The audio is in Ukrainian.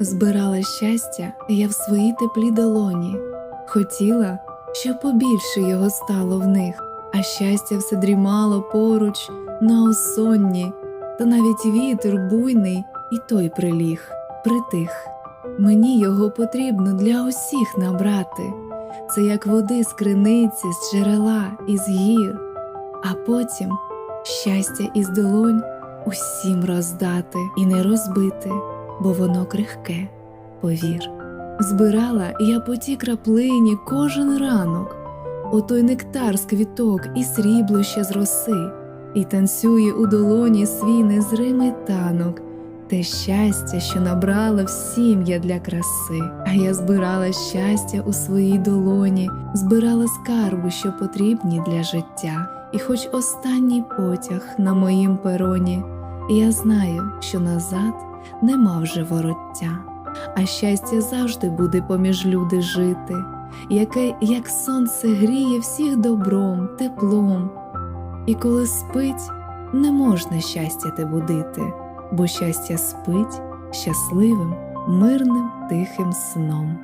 Збирала щастя я в своїй теплі долоні, хотіла, щоб побільше його стало в них, а щастя все дрімало поруч на осонні, та навіть вітер буйний і той приліг, притих. Мені його потрібно для усіх набрати. Це як води з криниці, з джерела, із гір, а потім щастя із долонь усім роздати і не розбити, бо воно крихке, повір. Збирала я по ті краплині кожен ранок, отой нектар з квіток і срібло ще з роси, і танцює у долоні свій незримий танок, те щастя, що набрала всім я для краси, а я збирала щастя у своїй долоні, збирала скарби, що потрібні для життя, і хоч останній потяг на моїм пероні, я знаю, що назад нема вже вороття, а щастя завжди буде поміж люди жити, яке, як сонце, гріє всіх добром, теплом, і коли спить, не можна щастя те будити бо щастя спить щасливим, мирним, тихим сном.